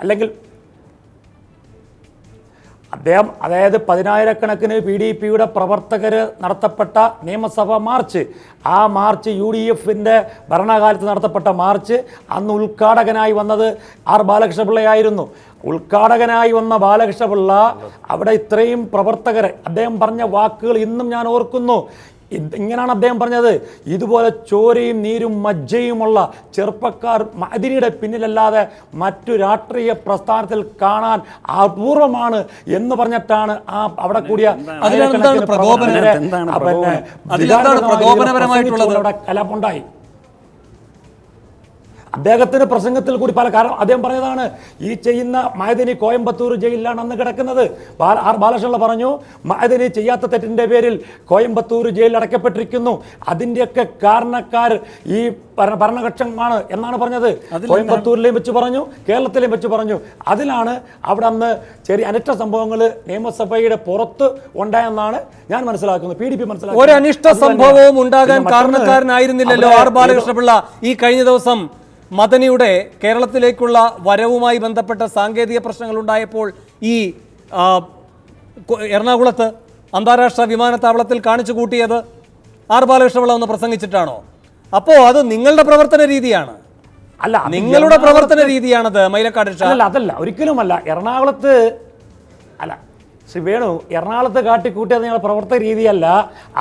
അല്ലെങ്കിൽ അദ്ദേഹം അതായത് പതിനായിരക്കണക്കിന് പി ഡി പിയുടെ പ്രവർത്തകർ നടത്തപ്പെട്ട നിയമസഭാ മാർച്ച് ആ മാർച്ച് യു ഡി എഫിന്റെ ഭരണകാലത്ത് നടത്തപ്പെട്ട മാർച്ച് അന്ന് ഉദ്ഘാടകനായി വന്നത് ആർ ബാലകൃഷ്ണപിള്ളയായിരുന്നു. ഉദ്ഘാടകനായി വന്ന ബാലകൃഷ്ണപിള്ള അവിടെ ഇത്രയും പ്രവർത്തകരെ അദ്ദേഹം പറഞ്ഞ വാക്കുകൾ ഇന്നും ഞാൻ ഓർക്കുന്നു. ഇങ്ങനെയാണ് അദ്ദേഹം പറഞ്ഞത്. ഇതുപോലെ ചോരയും നീരും മജ്ജയുമുള്ള ചെറുപ്പക്കാർ മദിനിയുടെ പിന്നിലല്ലാതെ മറ്റു രാഷ്ട്രീയ പ്രസ്ഥാനത്തിൽ കാണാൻ അപൂർവമാണ് എന്ന് പറഞ്ഞിട്ടാണ് ആ അവിടെ കൂടിയ അതിലെന്താണ് അദ്ദേഹത്തിന് പ്രസംഗത്തിൽ കൂടി പല കാരണം അദ്ദേഹം പറഞ്ഞതാണ് ഈ ചെയ്യുന്ന മയദിനി കോയമ്പത്തൂർ ജയിലിലാണ് അന്ന് കിടക്കുന്നത്. ആർ ബാലകൃഷ്ണ പറഞ്ഞു മയദിനി ചെയ്യാത്ത തെറ്റിന്റെ പേരിൽ കോയമ്പത്തൂർ ജയിലിൽ അടയ്ക്കപ്പെട്ടിരിക്കുന്നു. അതിന്റെയൊക്കെ കാരണക്കാർ ഈ ഭരണ- ഭരണകക്ഷമാണ് എന്നാണ് പറഞ്ഞത്. കോയമ്പത്തൂരിലെയും വെച്ച് പറഞ്ഞു കേരളത്തിലെയും വെച്ച് പറഞ്ഞു. അതിലാണ് അവിടെ അന്ന് ചെറിയ അനിഷ്ട സംഭവങ്ങൾ നിയമസഭയുടെ പുറത്ത് ഉണ്ടായെന്നാണ് ഞാൻ മനസ്സിലാക്കുന്നത് പി ഡി പി മനസ്സിലാക്കുന്നത്. ഒരു അനിഷ്ട സംഭവവും ഉണ്ടാകാൻ കാരണക്കാരനായിരുന്നില്ലല്ലോ ആർ ബാലകൃഷ്ണപിള്ള ഈ കഴിഞ്ഞ ദിവസം. മദനിയുടെ കേരളത്തിലേക്കുള്ള വരവുമായി ബന്ധപ്പെട്ട സാങ്കേതിക പ്രശ്നങ്ങൾ ഉണ്ടായപ്പോൾ ഈ എറണാകുളത്ത് അന്താരാഷ്ട്ര വിമാനത്താവളത്തിൽ കാണിച്ചു കൂട്ടിയത് ആർ ബാലകൃഷ്ണപിള്ള ഒന്ന് പ്രസംഗിച്ചിട്ടാണോ? അപ്പോ അത് നിങ്ങളുടെ പ്രവർത്തന രീതിയാണ്. അല്ല നിങ്ങളുടെ പ്രവർത്തന രീതിയാണത് മൈലക്കാട് അതല്ല ഒരിക്കലുമല്ല. എറണാകുളത്ത് അല്ല ശ്രീ വേണു എറണാകുളത്ത് കാട്ടിക്കൂട്ടിയത് നിങ്ങളുടെ പ്രവർത്തക രീതിയല്ല.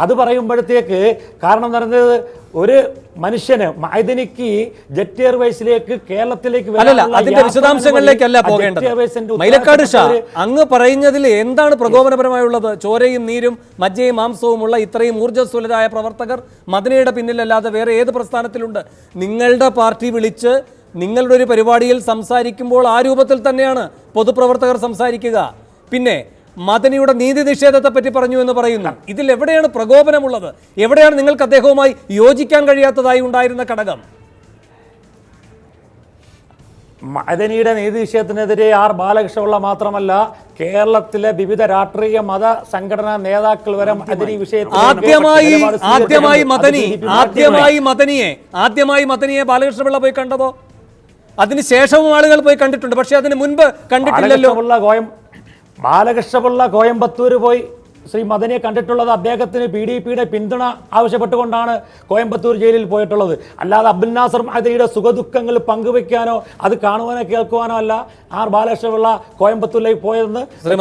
അത് പറയുമ്പോഴത്തേക്ക് കാരണം എന്ന് പറയുന്നത് ഒരു മനുഷ്യന് മൈദനിക്ക് ജെറ്റ് എയർവേസിലേക്ക് കേരളത്തിലേക്ക് അതിന്റെ വിശദാംശങ്ങളിലേക്കല്ല പോകേണ്ടത്. മൈലക്കാട് ഷാ അങ്ങ് പറയുന്നതിൽ എന്താണ് പ്രകോപനപരമായുള്ളത്? ചോരയും നീരും മജ്ജയും മാംസവുമുള്ള ഇത്രയും ഊർജസ്വലരായ പ്രവർത്തകർ മദനയുടെ പിന്നിലല്ലാതെ വേറെ ഏത് പ്രസ്ഥാനത്തിലുണ്ട്? നിങ്ങളുടെ പാർട്ടി വിളിച്ച് നിങ്ങളുടെ ഒരു പരിപാടിയിൽ സംസാരിക്കുമ്പോൾ ആ രൂപത്തിൽ തന്നെയാണ് പൊതുപ്രവർത്തകർ സംസാരിക്കുക. പിന്നെ മദനിയുടെ നീതി നിഷേധത്തെ പറ്റി പറഞ്ഞു എന്ന് പറയുന്നു. ഇതിൽ എവിടെയാണ് പ്രകോപനമുള്ളത്? എവിടെയാണ് നിങ്ങൾക്ക് അദ്ദേഹവുമായി യോജിക്കാൻ കഴിയാത്തതായി ഉണ്ടായിരുന്ന ഘടകം? മദനിയുടെ നീതി നിഷേധത്തിനെതിരെ ആർ ബാലകൃഷ്ണപിള്ള മാത്രമല്ല കേരളത്തിലെ വിവിധ രാഷ്ട്രീയ മത സംഘടനാ നേതാക്കൾ വരെ മദനി വിഷയത്തിൽ ആദ്യമായി ആദ്യമായി. മദനി ആദ്യമായി മദനിയെ ആദ്യമായി മദനിയെ ബാലകൃഷ്ണപിള്ള പോയി കണ്ടതോ? അതിനുശേഷവും ആളുകൾ പോയി കണ്ടിട്ടുണ്ട് പക്ഷെ അതിന് മുൻപ് കണ്ടിട്ടില്ലല്ലോ. ബാലകൃഷ്ണപിള്ള കോയം കോയമ്പത്തൂർ പോയി. ശ്രീ മദനിയെ കണ്ടിട്ടുള്ളത് അദ്ദേഹത്തിന് പി ഡി പിയുടെ പിന്തുണ ആവശ്യപ്പെട്ടുകൊണ്ടാണ് കോയമ്പത്തൂർ ജയിലിൽ പോയിട്ടുള്ളത്. അല്ലാതെ അബ്ദുൽ നാസർ മഹദിയുടെ സുഖദുഃഖങ്ങൾ പങ്കുവെക്കാനോ അത് കാണുവാനോ കേൾക്കുവാനോ അല്ല ആർ ബാലകൃഷ്ണപിള്ള കോയമ്പത്തൂരിലേക്ക് പോയതെന്ന് ശ്രീ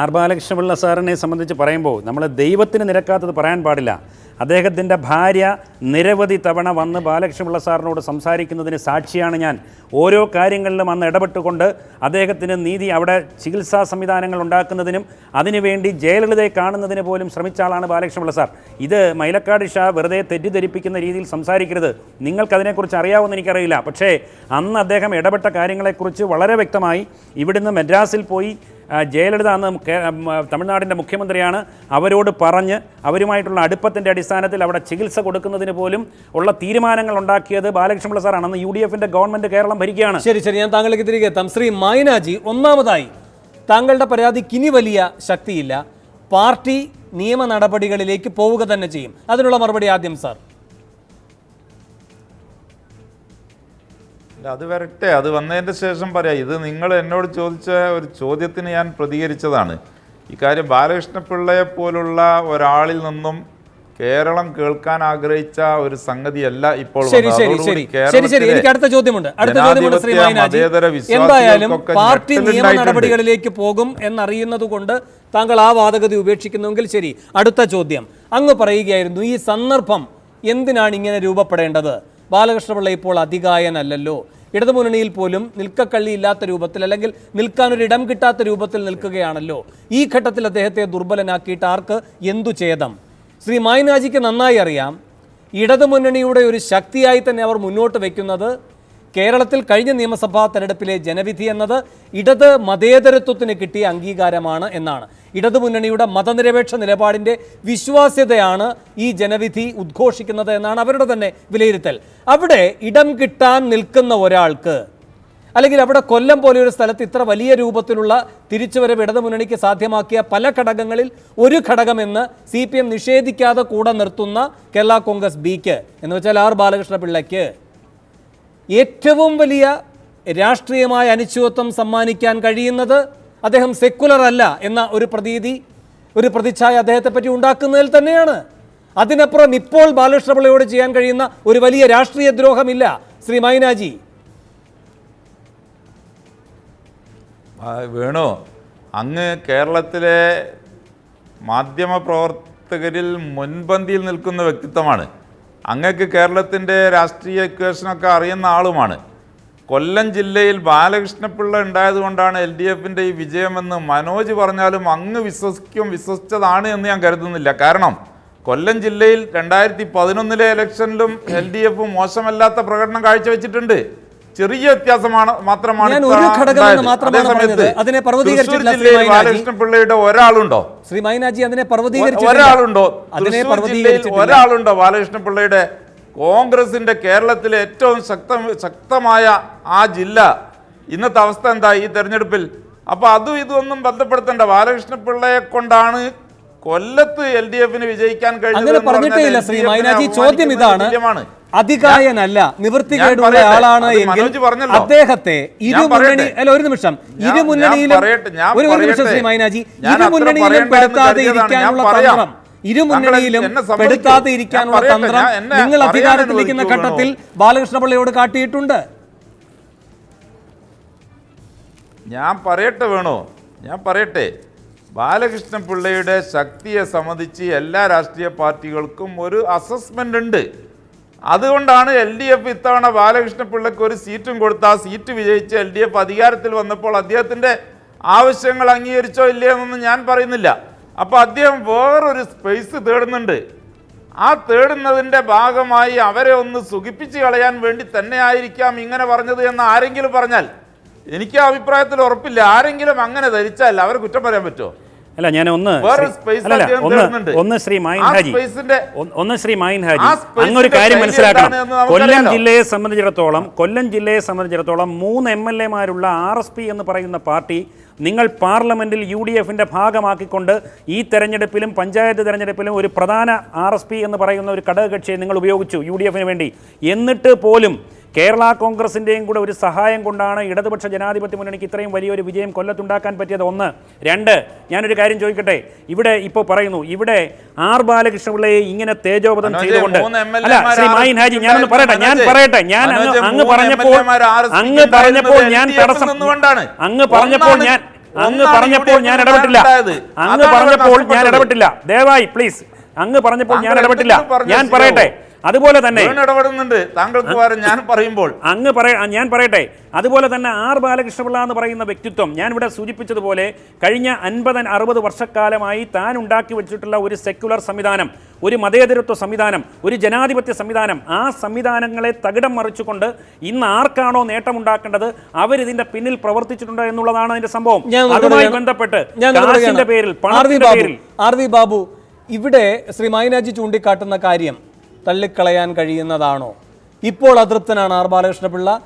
ആർ ബാലകൃഷ്ണപിള്ള സാറിനെ സംബന്ധിച്ച് പറയുമ്പോൾ നമ്മൾ ദൈവത്തിന് നിരക്കാത്തത് പറയാൻ പാടില്ല. അദ്ദേഹത്തിന്റെ ഭാര്യ നിരവധി തവണ വന്ന് ബാലകൃഷ്ണപിള്ള സാറിനോട് സംസാരിക്കുന്നതിന് സാക്ഷിയാണ് ഞാൻ. ഓരോ കാര്യങ്ങളിലും അന്ന് ഇടപെട്ടുകൊണ്ട് അദ്ദേഹത്തിന് നീതി അവിടെ ചികിത്സാ സംവിധാനങ്ങൾ ഉണ്ടാക്കുന്നതിനും അതിനുവേണ്ടി ജയലളിതയെ കാണുന്നതിന് പോലും ശ്രമിച്ച ആളാണ് ബാലകൃഷ്ണപിള്ള സാർ. ഇത് മൈലക്കാട് ഷാ വെറുതെ തെറ്റിദ്ധരിപ്പിക്കുന്ന രീതിയിൽ സംസാരിക്കരുത്. നിങ്ങൾക്കതിനെക്കുറിച്ച് അറിയാവുന്ന എനിക്കറിയില്ല. പക്ഷേ അന്ന് അദ്ദേഹം ഇടപെട്ട കാര്യങ്ങളെക്കുറിച്ച് വളരെ വ്യക്തമായി ഇവിടുന്ന് മദ്രാസിൽ പോയി ജയലളിത അന്ന് തമിഴ്നാടിന്റെ മുഖ്യമന്ത്രിയാണ്. അവരോട് പറഞ്ഞ് അവരുമായിട്ടുള്ള അടുപ്പത്തിന്റെ അടിസ്ഥാനത്തിൽ അവിടെ ചികിത്സ കൊടുക്കുന്നതിന് പോലും ഉള്ള തീരുമാനങ്ങൾ ഉണ്ടാക്കിയത് ബാലകൃഷ്ണപിള്ള സാറാണ്. അന്ന് യു ഡി എഫിന്റെ ഗവൺമെന്റ് കേരളം ഭരിക്കുകയാണ്. ശരി ശരി. ഞാൻ താങ്കളിലേക്ക് തിരികെ എത്താം. ശ്രീ മൈനാജി ഒന്നാമതായി താങ്കളുടെ പരാതിക്ക് ഇനി വലിയ ശക്തിയില്ല. പാർട്ടി നിയമ നടപടികളിലേക്ക് പോവുക തന്നെ ചെയ്യും. അതിനുള്ള മറുപടി ആദ്യം സാർ. അത് വരട്ടെ. അത് വന്നതിന്റെ ശേഷം പറയാം ഇത് നിങ്ങൾ എന്നോട് ചോദിച്ച ഒരു ചോദ്യത്തിന് ഞാൻ പ്രതികരിച്ചതാണ്. ഇക്കാര്യം കാര്യം ബാലകൃഷ്ണപിള്ളയെ പോലുള്ള ഒരാളിൽ നിന്നും കേരളം കേൾക്കാൻ ആഗ്രഹിച്ച ഒരു സംഗതിയല്ല ഇപ്പോൾ ശരി ശരി ശരി. ശരി ശരി. എനിക്ക് അടുത്ത ചോദ്യമുണ്ട്. അടുത്ത ചോദ്യമുണ്ട് ശ്രീ മൈനാജി എന്തായാലും പാർട്ടി നിയമ. നടപടികളിലേക്ക് പോകും എന്നറിയുന്നത് കൊണ്ട് താങ്കൾ ആ വാദഗതി ഉപേക്ഷിക്കുന്നുവെങ്കിൽ ശരി. അടുത്ത ചോദ്യം. അങ്ങ് പറയുകയായിരുന്നു ഈ സന്ദർഭം എന്തിനാണ് ഇങ്ങനെ രൂപപ്പെടേണ്ടത്? ബാലകൃഷ്ണപിള്ള ഇപ്പോൾ അധികായനല്ലല്ലോ ഇടതുമുന്നണിയിൽ പോലും നിൽക്കക്കള്ളി ഇല്ലാത്ത രൂപത്തിൽ അല്ലെങ്കിൽ നിൽക്കാനൊരിടം കിട്ടാത്ത രൂപത്തിൽ നിൽക്കുകയാണല്ലോ. ഈ ഘട്ടത്തിൽ അദ്ദേഹത്തെ ദുർബലനാക്കിയിട്ട് ആർക്ക് എന്തു ഛേദം? ശ്രീ മായനാജിക്ക് നന്നായി അറിയാം. ഇടതുമുന്നണിയുടെ ഒരു ശക്തിയായി തന്നെ അവർ മുന്നോട്ട് വയ്ക്കുന്നത് കേരളത്തിൽ കഴിഞ്ഞ നിയമസഭാ തെരഞ്ഞെടുപ്പിലെ ജനവിധി എന്നത് ഇടത് മതേതരത്വത്തിന് കിട്ടിയ അംഗീകാരമാണ് എന്നാണ്. ഇടതുമുന്നണിയുടെ മതനിരപേക്ഷ നിലപാടിന്റെ വിശ്വാസ്യതയാണ് ഈ ജനവിധി ഉദ്ഘോഷിക്കുന്നത് എന്നാണ് അവരുടെ തന്നെ വിലയിരുത്തൽ. അവിടെ ഇടം കിട്ടാൻ നിൽക്കുന്ന ഒരാൾക്ക് അല്ലെങ്കിൽ അവിടെ കൊല്ലം പോലെയൊരു സ്ഥലത്ത് ഇത്ര വലിയ രൂപത്തിലുള്ള തിരിച്ചുവരവ് ഇടതുമുന്നണിക്ക് സാധ്യമാക്കിയ പല ഘടകങ്ങളിൽ ഒരു ഘടകമെന്ന് സി പി എം നിഷേധിക്കാതെ കൂടെ നിർത്തുന്ന കേരള കോൺഗ്രസ് ബിക്ക് എന്ന് വെച്ചാൽ ആർ ബാലകൃഷ്ണ പിള്ളയ്ക്ക് ഏറ്റവും വലിയ രാഷ്ട്രീയമായ അനിശ്ചിതത്വം സമ്മാനിക്കാൻ കഴിയുന്നത് അദ്ദേഹം സെക്കുലർ അല്ല എന്ന ഒരു പ്രതീതി ഒരു പ്രതിച്ഛായ അദ്ദേഹത്തെ പറ്റി ഉണ്ടാക്കുന്നതിൽ തന്നെയാണ്. അതിനപ്പുറം ഇപ്പോൾ ബാലകൃഷ്ണപിള്ളയോട് ചെയ്യാൻ കഴിയുന്ന ഒരു വലിയ രാഷ്ട്രീയ ദ്രോഹമില്ല ശ്രീ മൈനാജി. വേണു അങ്ങ് കേരളത്തിലെ മാധ്യമ പ്രവർത്തകരിൽ മുൻപന്തിയിൽ നിൽക്കുന്ന വ്യക്തിത്വമാണ്. അങ്ങക്ക് കേരളത്തിന്റെ രാഷ്ട്രീയ ഇക്വേഷനൊക്കെ അറിയുന്ന ആളുമാണ്. കൊല്ലം ജില്ലയിൽ ബാലകൃഷ്ണപിള്ള ഉണ്ടായതുകൊണ്ടാണ് എൽ ഡി എഫിന്റെ ഈ വിജയമെന്ന് മനോജ് പറഞ്ഞാലും അങ്ങ് വിശ്വസിക്കും വിശ്വസിച്ചതാണ് എന്ന് ഞാൻ കരുതുന്നില്ല. കാരണം കൊല്ലം ജില്ലയിൽ രണ്ടായിരത്തി പതിനൊന്നിലെ ഇലക്ഷനിലും എൽ ഡി എഫ് മോശമല്ലാത്ത പ്രകടനം കാഴ്ചവെച്ചിട്ടുണ്ട്. ചെറിയ വ്യത്യാസമാണ് മാത്രമാണ്. അതിനെ. ബാലകൃഷ്ണപിള്ളയുടെ ഒരാളുണ്ടോ? ശ്രീ മൈനാജി അതിനെ ഒരാളുണ്ടോ ഒരാളുണ്ടോ? അതിനെ പിള്ളയുടെ ഒരാളുണ്ടോ ബാലകൃഷ്ണപിള്ളയുടെ കോൺഗ്രസിന്റെ കേരളത്തിലെ ഏറ്റവും ശക്ത ശക്തമായ ആ ജില്ല. ഇന്നത്തെ അവസ്ഥ എന്താ ഈ തെരഞ്ഞെടുപ്പിൽ? അപ്പൊ അതും ഇതൊന്നും ബന്ധപ്പെടുത്തണ്ട. ബാലകൃഷ്ണപിള്ളയെ കൊണ്ടാണ് കൊല്ലത്ത് എൽ ഡി എഫിന് വിജയിക്കാൻ കഴിഞ്ഞത് ചോദ്യം ഇതാണ്. അധികായനല്ല നിവൃത്തികേടുള്ള കേടുള്ള ആളാണ് എങ്കിൽ. അദ്ദേഹത്തെ ഇരുമുന്നണി അല്ല ഒരു നിമിഷം. ഇരുമുന്നണിയിലും ഒരു ഒരു നിമിഷം. ശ്രീ മൈനാജി ഞാൻ ഇരു അത്ര മുന്നണിയിലും പറയണ്ടെന്ന് പെടുത്താതെ ഇരിക്കാനുള്ള തന്ത്രം. ഇരുമുന്നണിയിലും പെടുത്താതെ ഇരിക്കാനുള്ള തന്ത്രം നിങ്ങൾ അധികാരത്തിലിരിക്കുന്ന ഘട്ടത്തിൽ ബാലകൃഷ്ണപിള്ളയോട് കാട്ടിയിട്ടുണ്ട്. ഞാൻ പറയട്ടെ വേണോ? ഞാൻ പറയട്ടെ. ബാലകൃഷ്ണ പിള്ളയുടെ ശക്തിയെ സംബന്ധിച്ച് എല്ലാ രാഷ്ട്രീയ പാർട്ടികൾക്കും ഒരു അസസ്മെന്റ് ഉണ്ട്. അതുകൊണ്ടാണ് എൽ ഡി എഫ് ഇത്തവണ ബാലകൃഷ്ണ പിള്ളയ്ക്ക് ഒരു സീറ്റും കൊടുത്ത് ആ സീറ്റ് വിജയിച്ച് എൽ ഡി എഫ് അധികാരത്തിൽ വന്നപ്പോൾ അദ്ദേഹത്തിന്റെ ആവശ്യങ്ങൾ അംഗീകരിച്ചോ ഇല്ലയോ എന്നൊന്നും ഞാൻ പറയുന്നില്ല. അപ്പോൾ അദ്ദേഹം വേറൊരു സ്പേസ് തേടുന്നുണ്ട്. ആ തേടുന്നതിന്റെ ഭാഗമായി അവരെ ഒന്ന് സുഖിപ്പിച്ച് കളയാൻ വേണ്ടി തന്നെ ആയിരിക്കാം ഇങ്ങനെ പറഞ്ഞത് എന്ന് ആരെങ്കിലും പറഞ്ഞാൽ എനിക്ക് ആ അഭിപ്രായത്തിൽ ഉറപ്പില്ല. ആരെങ്കിലും അങ്ങനെ ധരിച്ചാൽ അവർ കുറ്റം പറയാൻ പറ്റുമോ? അല്ല ഞാൻ ഒന്ന് അദ്ദേഹം ഒന്ന് ഒന്ന് ശ്രീ മായിൻ ഹാജി. ഒന്ന് ശ്രീ മായിൻ ഹാജി. അങ്ങൊരു കാര്യം മനസ്സിലാക്കണം. കൊല്ലം ജില്ലയെ സംബന്ധിച്ചിടത്തോളം കൊല്ലം ജില്ലയെ സംബന്ധിച്ചിടത്തോളം മൂന്ന് എം എൽ എമാരുള്ള ആർ എസ് പി എന്ന് പറയുന്ന പാർട്ടി നിങ്ങൾ പാർലമെന്റിൽ യു ഡി എഫിന്റെ ഭാഗമാക്കിക്കൊണ്ട് ഈ തെരഞ്ഞെടുപ്പിലും പഞ്ചായത്ത് തെരഞ്ഞെടുപ്പിലും ഒരു പ്രധാന ആർ എസ് പി എന്ന് പറയുന്ന ഒരു ഘടകകക്ഷിയെ നിങ്ങൾ ഉപയോഗിച്ചു യു ഡി എഫിന് വേണ്ടി. എന്നിട്ട് പോലും കേരള കോൺഗ്രസിന്റെയും കൂടെ ഒരു സഹായം കൊണ്ടാണ് ഇടതുപക്ഷ ജനാധിപത്യ മുന്നണിക്ക് ഇത്രയും വലിയൊരു വിജയം കൊല്ലത്തുണ്ടാക്കാൻ പറ്റിയത്. ഒന്ന്. രണ്ട് ഞാനൊരു കാര്യം ചോദിക്കട്ടെ? ഇവിടെ ഇപ്പോൾ പറയുന്നു ഇവിടെ ആർ ബാലകൃഷ്ണപിള്ളയെ ഇങ്ങനെ തേജോവധം ചെയ്തുകൊണ്ട് അല്ല ശ്രീ മായിൻ ഹാജി ഞാനൊന്ന് പറയട്ടെ ഞാൻ പറയട്ടെ ഞാൻ അങ്ങ് പറഞ്ഞപ്പോൾ അങ്ങ് പറഞ്ഞപ്പോൾ ഞാൻ തടസ്സം അങ്ങ് പറഞ്ഞപ്പോൾ ഞാൻ അങ്ങ് പറഞ്ഞപ്പോൾ ഞാൻ ഇടപെട്ടില്ല. അങ്ങ് പറഞ്ഞപ്പോൾ ഞാൻ. ഇടപെട്ടില്ല. ദയവായി പ്ലീസ്. അങ്ങ് പറഞ്ഞപ്പോൾ ഞാൻ ഇടപെട്ടില്ല. ഞാൻ പറയട്ടെ അതുപോലെ തന്നെ ഇടപെടുന്നുണ്ട്. താങ്കൾക്ക് പകരം ഞാൻ പറയുമ്പോൾ. അങ്ങ് പറയാ ഞാൻ പറയട്ടെ. അതുപോലെ തന്നെ ആർ ബാലകൃഷ്ണപിള്ള എന്ന് പറയുന്ന വ്യക്തിത്വം ഞാൻ ഇവിടെ സൂചിപ്പിച്ചതുപോലെ കഴിഞ്ഞ അൻപത് അറുപത് വർഷക്കാലമായി താൻ ഉണ്ടാക്കി വെച്ചിട്ടുള്ള ഒരു സെക്യുലർ സംവിധാനം ഒരു മതേതരത്വ സംവിധാനം ഒരു ജനാധിപത്യ സംവിധാനം ആ സംവിധാനങ്ങളെ തകിടം മറിച്ചുകൊണ്ട് ഇന്ന് ആർക്കാണോ നേട്ടമുണ്ടാക്കേണ്ടത്? അവരിതിന്റെ പിന്നിൽ പ്രവർത്തിച്ചിട്ടുണ്ട് എന്നുള്ളതാണ് അതിന്റെ സംഭവം. അതുമായി ബന്ധപ്പെട്ട് പേരിൽ ആർ ബാബു പേരിൽ. ആർ വി ബാബു ഇവിടെ ശ്രീ മൈനാജി ചൂണ്ടിക്കാട്ടുന്ന കാര്യം. തള്ളിക്കളയാൻ കഴിയുന്നതാണോ? ഇപ്പോൾ അതൃപ്തനാണ് ആർ ബാലകൃഷ്ണപിള്ള.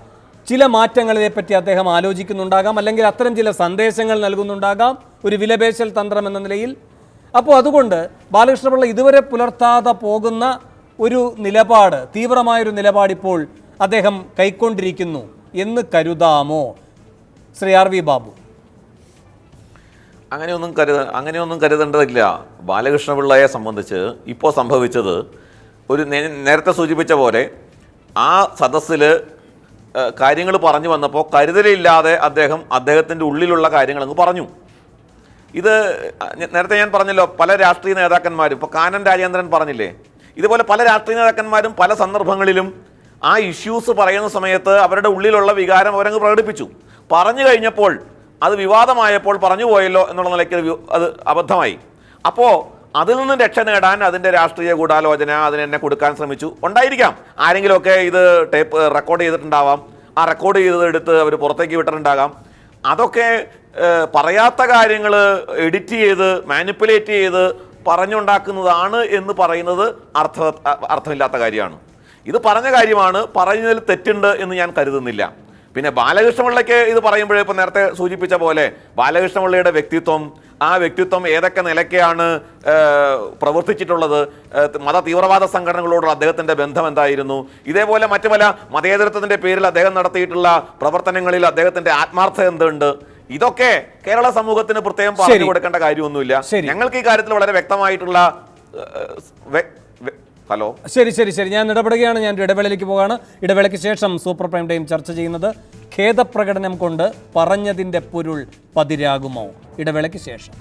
ചില മാറ്റങ്ങളെ പറ്റി അദ്ദേഹം ആലോചിക്കുന്നുണ്ടാകാം. അല്ലെങ്കിൽ അത്തരം ചില സന്ദേശങ്ങൾ നൽകുന്നുണ്ടാകാം. ഒരു വിലപേശൽ തന്ത്രം എന്ന നിലയിൽ. അപ്പോൾ അതുകൊണ്ട് ബാലകൃഷ്ണപിള്ള ഇതുവരെ പുലർത്താതെ പോകുന്ന ഒരു നിലപാട് തീവ്രമായൊരു നിലപാട് ഇപ്പോൾ അദ്ദേഹം കൈക്കൊണ്ടിരിക്കുന്നു എന്ന് കരുതാമോ? Shri R V Babu. അങ്ങനെയൊന്നും കരുത അങ്ങനെയൊന്നും കരുതേണ്ടതില്ല. ബാലകൃഷ്ണപിള്ളയെ സംബന്ധിച്ച് ഇപ്പോൾ സംഭവിച്ചത് ഒരു നേരത്തെ സൂചിപ്പിച്ച പോലെ ആ സദസ്സിൽ കാര്യങ്ങൾ പറഞ്ഞു വന്നപ്പോൾ കരുതലില്ലാതെ അദ്ദേഹം അദ്ദേഹത്തിന്റെ ഉള്ളിലുള്ള കാര്യങ്ങൾ അങ്ങ് പറഞ്ഞു. ഇത് നേരത്തെ ഞാൻ പറഞ്ഞല്ലോ പല രാഷ്ട്രീയ നേതാക്കന്മാരും ഇപ്പോൾ കാനൻ രാജേന്ദ്രൻ പറഞ്ഞില്ലേ ഇതുപോലെ പല രാഷ്ട്രീയ നേതാക്കന്മാരും പല സന്ദർഭങ്ങളിലും ആ ഇഷ്യൂസ് പറയുന്ന സമയത്ത് അവരുടെ ഉള്ളിലുള്ള വികാരം അവരങ്ങ് പ്രകടിപ്പിച്ചു. പറഞ്ഞു കഴിഞ്ഞപ്പോൾ അത് വിവാദമായപ്പോൾ പറഞ്ഞു പോയല്ലോ എന്നുള്ള നിലയ്ക്ക് അത് അബദ്ധമായി. അപ്പോൾ അതിൽ നിന്ന് രക്ഷ നേടാൻ അതിന്റെ രാഷ്ട്രീയ ഗൂഢാലോചന അതിന് എന്നെ കൊടുക്കാൻ ശ്രമിച്ചു. ഉണ്ടായിരിക്കാം. ആരെങ്കിലുമൊക്കെ ഇത് ടേപ്പ് റെക്കോർഡ് ചെയ്തിട്ടുണ്ടാവാം. ആ റെക്കോർഡ് ചെയ്തത് എടുത്ത് അവർ പുറത്തേക്ക് വിട്ടിട്ടുണ്ടാകാം. അതൊക്കെ പറയാത്ത കാര്യങ്ങൾ എഡിറ്റ് ചെയ്ത് മാനിപ്പുലേറ്റ് ചെയ്ത് പറഞ്ഞുണ്ടാക്കുന്നതാണ് എന്ന് പറയുന്നത് അർത്ഥ അർത്ഥമില്ലാത്ത കാര്യമാണ്. ഇത് പറഞ്ഞ കാര്യമാണ് പറഞ്ഞതിൽ തെറ്റുണ്ട് എന്ന് ഞാൻ കരുതുന്നില്ല. പിന്നെ ബാലകൃഷ്ണപിള്ളയ്ക്ക് ഇത് പറയുമ്പോഴേ ഇപ്പം നേരത്തെ സൂചിപ്പിച്ച പോലെ ബാലകൃഷ്ണപിള്ളയുടെ വ്യക്തിത്വം ആ വ്യക്തിത്വം ഏതൊക്കെ നിലയ്ക്കാണ് പ്രവർത്തിച്ചിട്ടുള്ളത് മത തീവ്രവാദ സംഘടനകളോടുള്ള അദ്ദേഹത്തിന്റെ ബന്ധം എന്തായിരുന്നു? ഇതേപോലെ മറ്റു പല മതേതരത്വത്തിന്റെ പേരിൽ അദ്ദേഹം നടത്തിയിട്ടുള്ള പ്രവർത്തനങ്ങളിൽ അദ്ദേഹത്തിന്റെ ആത്മാർത്ഥത എന്തുണ്ട്? ഇതൊക്കെ കേരള സമൂഹത്തിന് പ്രത്യേകം പറഞ്ഞു കൊടുക്കേണ്ട കാര്യമൊന്നുമില്ല. ഞങ്ങൾക്ക് ഈ കാര്യത്തിൽ വളരെ വ്യക്തമായിട്ടുള്ള ഹലോ. ശരി ശരി ശരി. ഞാൻ ഇടപെടുകയാണ്. ഞാൻ ഇടവേളയിലേക്ക് പോവുകയാണ് ഇടവേളയ്ക്ക് ശേഷം സൂപ്പർ പ്രൈം ടൈം ചർച്ച ചെയ്യുന്നത് ഖേദപ്രകടനം കൊണ്ട് പറഞ്ഞതിന്റെ പൊരുൾ പതിരാകുമോ? ഇടവേളയ്ക്ക് ശേഷം.